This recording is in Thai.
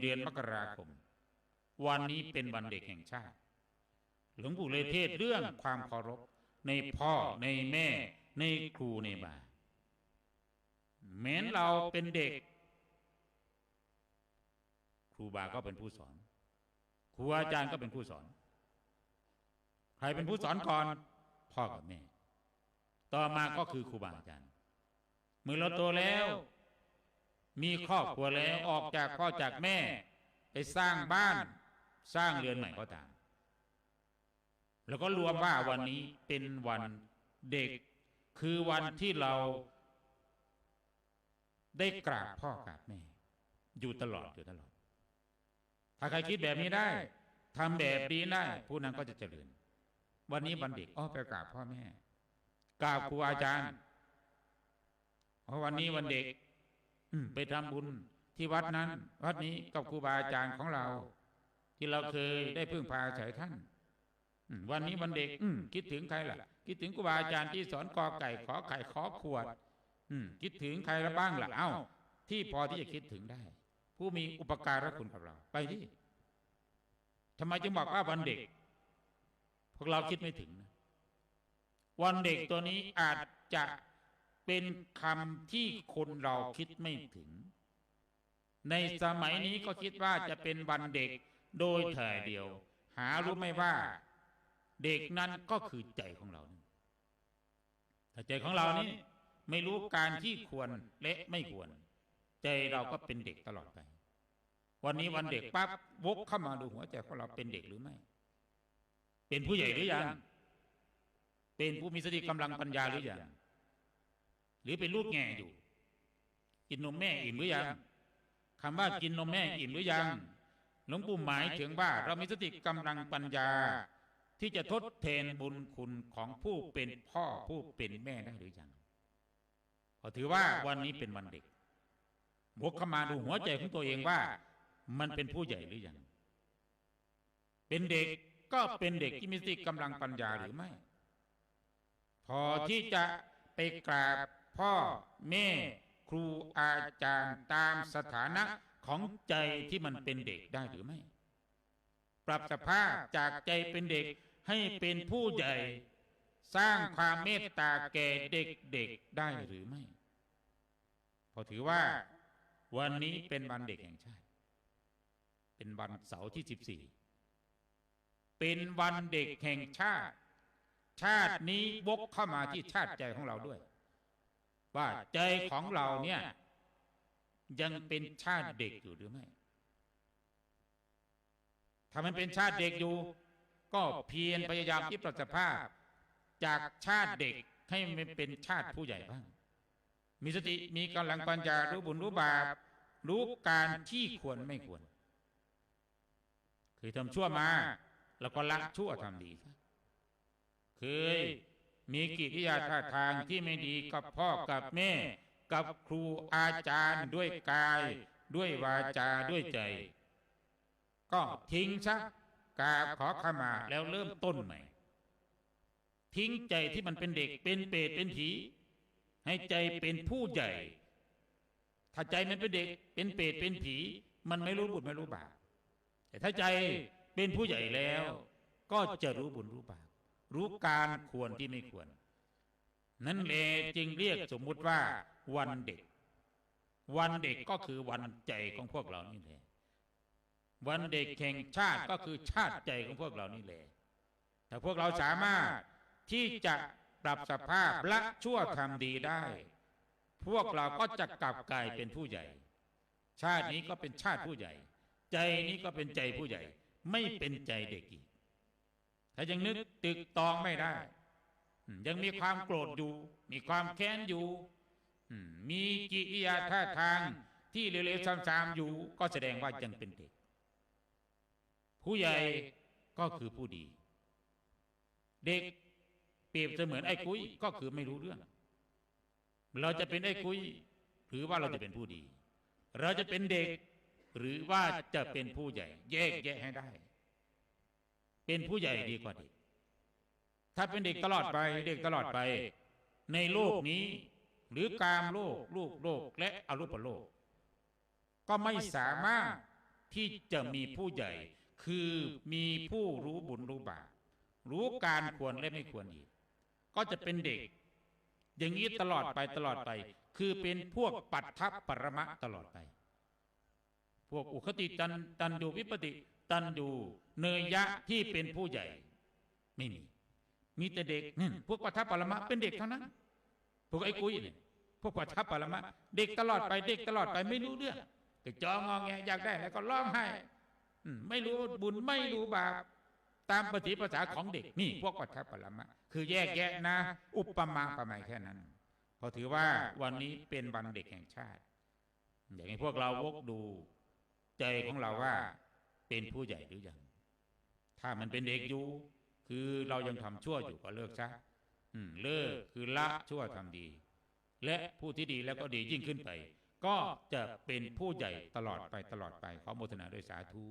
เดือนมกราคม วันนี้เป็นวันเด็กแห่งชาติ หลวงปู่เลยเทศเรื่องความเคารพในพ่อในแม่ ในครูในบาแม้นเราเป็นเด็ก ครูบาก็เป็นผู้สอน ครูอาจารย์ก็เป็นผู้สอน ใครเป็นผู้สอนก่อน พ่อกับแม่ ต่อมาก็คือครูบาอาจารย์เมื่อเราโตแล้ว มีครอบครัวแล้วออกจากพ่อจากแม่ ไปสร้างบ้านสร้างเรือนใหม่ก็ตาม แล้วก็รวมว่าวันนี้เป็นวันเด็กคือวันที่เราได้กราบพ่อกราบแม่ อยู่ตลอดอยู่ตลอด ถ้าใครคิดแบบนี้ได้ทำแบบนี้ได้ผู้นั้นก็จะเจริญ วันนี้วันเด็กอ้อไปกราบพ่อแม่กราบครูอาจารย์เพราะวันนี้วันเด็ก ไปทำบุญที่วัดนั้น วัดนี้กับครูบาอาจารย์ของเรา ที่เราเคยได้พึ่งพาอาศัยท่านอืมวันนี้วันเด็กอืมคิดถึงใครล่ะ คิดถึงครูบาอาจารย์ที่สอนกอไก่ขอไข่ขอขวดอืมคิดถึงใครละบ้างล่ะเอ้า ที่พอที่จะคิดถึงได้ ผู้มีอุปการะคุณกับเรา ไปที่ทำไมจึงบอกว่าวันเด็ก พวกเราคิดไม่ถึงนะวันเด็กตัวนี้อาจจะ เป็นคำที่คนเราคิดไม่ถึง ในสมัยนี้ก็คิดว่าจะเป็นวันเด็กโดยถ่เดียว หารู้ไหมว่า เด็กนั้นก็คือใจของเรานี่ถ้าใจของเรานี้ไม่รู้การที่ควรและไม่ควร ใจเราก็เป็นเด็กตลอดไป วันนี้วันเด็กปั๊บวกเข้ามาดูหัวใจของเราเป็นเด็กหรือไม่ เป็นผู้ใหญ่หรือยัง เป็นผู้มีสติกำลังปัญญาหรือยัง รือเป็นลูกแง่อยู่ กินนมแม่อิ่มหรือยังคำว่ากินนมแม่อิ่มหรือยังหลวงปู่หมายถึงว่าเรามีสติกำลังปัญญา ที่จะทดแทนบุญคุณของผู้เป็นพ่อผู้เป็นแม่ได้หรือยังขอถือว่าวันนี้เป็นวันเด็กวกเข้ามาดูหัวใจของตัวเองว่า มันเป็นผู้ใหญ่หรือยังเป็นเด็กก็เป็นเด็กที่มีสติกำลังปัญญาหรือไม่ พอที่จะไปกราบ พ่อแม่ครูอาจารย์ตามสถานะของใจที่มันเป็นเด็กได้หรือไม่ ปรับสภาพจากใจเป็นเด็กให้เป็นผู้ใหญ่ สร้างความเมตตาแก่เด็กๆได้หรือไม่พอถือว่า วันนี้เป็นวันเด็กแห่งชาติ เป็นวันเสาร์ที่14เป็นวันเด็กแห่งชาติ ชาตินี้วกเข้ามาที่ชาติใจของเราด้วย ว่าใจของเราเนี่ย ยังเป็นชาติเด็กอยู่หรือไม่ ถ้ามันเป็นชาติเด็กอยู่ ก็เพียรพยายามที่ปรับสภาพ จากชาติเด็กให้มันเป็นชาติผู้ใหญ่บ้าง มีสติมีกำลังปัญญารู้บุญรู้บาปรู้การที่ควรไม่ควร เคยทำชั่วมา แล้วก็ละชั่วทำดี เคย มีกิริยาท่าทางที่ไม่ดีกับพ่อกับแม่ กับครูอาจารย์ด้วยกาย ด้วยวาจาด้วยใจ ก็ทิ้งซะกราบขอขมาแล้วเริ่มต้นใหม่ ทิ้งใจที่มันเป็นเด็กเป็นเปรตเป็นผีให้ใจเป็นผู้ใหญ่ ถ้าใจมันเป็นเด็กเป็นเปรตเป็นผี มันไม่รู้บุญไม่รู้บาปแต่ถ้าใจเป็นผู้ใหญ่แล้ว ก็จะรู้บุญรู้บาป รู้การควรที่ไม่ควร นั่นเองจึงเรียกสมมุติว่า วันเด็ก วันเด็กก็คือวันใจของพวกเรานี่แหละวันเด็กแห่งชาติก็คือชาติใจของพวกเรานี่แหละถ้าพวกเราสามารถที่จะปรับสภาพละชั่วทำดีได้ พวกเราก็จะกลับกลายเป็นผู้ใหญ่ ชาตินี้ก็เป็นชาติผู้ใหญ่ ใจนี้ก็เป็นใจผู้ใหญ่ ไม่เป็นใจเด็กอีก ถ้ายังนึกตึกตองไม่ได้ ยังมีความโกรธอยู่ มีความแค้นอยู่ มีกิริยาท่าทางที่เร็วๆซ้ำๆอยู่ ก็แสดงว่ายังเป็นเด็ก ผู้ใหญ่ก็คือผู้ดี เด็กเปรียบเสมือนไอ้กุ้ยก็คือไม่รู้เรื่อง เราจะเป็นไอ้กุ้ยหรือว่าเราจะเป็นผู้ดี เราจะเป็นเด็ก หรือว่าจะเป็นผู้ใหญ่ แยกแยะให้ได้ เป็นผู้ใหญ่ดีกว่าเด็ก ถ้าเป็นเด็กตลอดไปเด็กตลอดไป ในโลกนี้ หรือกามโลกลูกโลกและอรูปโลก ก็ไม่สามารถที่จะมีผู้ใหญ่ คือมีผู้รู้บุญรู้บาปรู้การควรและไม่ควรอีก ก็จะเป็นเด็ก อย่างนี้ตลอดไปตลอดไป คือเป็นพวกปัตถปรมะตลอดไป พวกอุคติตันตันดูวิปติ ตันดูเนยยะที่เป็นผู้ใหญ่ ไม่มี มีแต่เด็กนี่พวกปัทภปรมะเป็นเด็กเท่านั้นพวกไอ้กุ้ยเนี่ยพวกปัทภปรมะ เด็กตลอดไปเด็กตลอดไปไม่รู้เรื่องก็จองงแงอยากได้แล้วก็ร้องไห้ไม่รู้บุญไม่รู้บาปตามปฏิภาษาของเด็กนี่พวกปัทภปรมะ คือแยกแยะนะ อุปมาประไมยแค่นั้นพราะถือว่าวันนี้เป็นวันเด็กแห่งชาติ อย่างนี้พวกเราวกดูใจของเราว่า เป็นผู้ใหญ่หรือยัง ถ้ามันเป็นเด็กอยู่ คือเรายังทำชั่วอยู่ก็เลิกซะอืมเลิกคือละชั่วทำดี และผู้ที่ดีแล้วก็ดียิ่งขึ้นไป ก็จะเป็นผู้ใหญ่ตลอดไปตลอดไปขอโมทนาด้วยสาธุ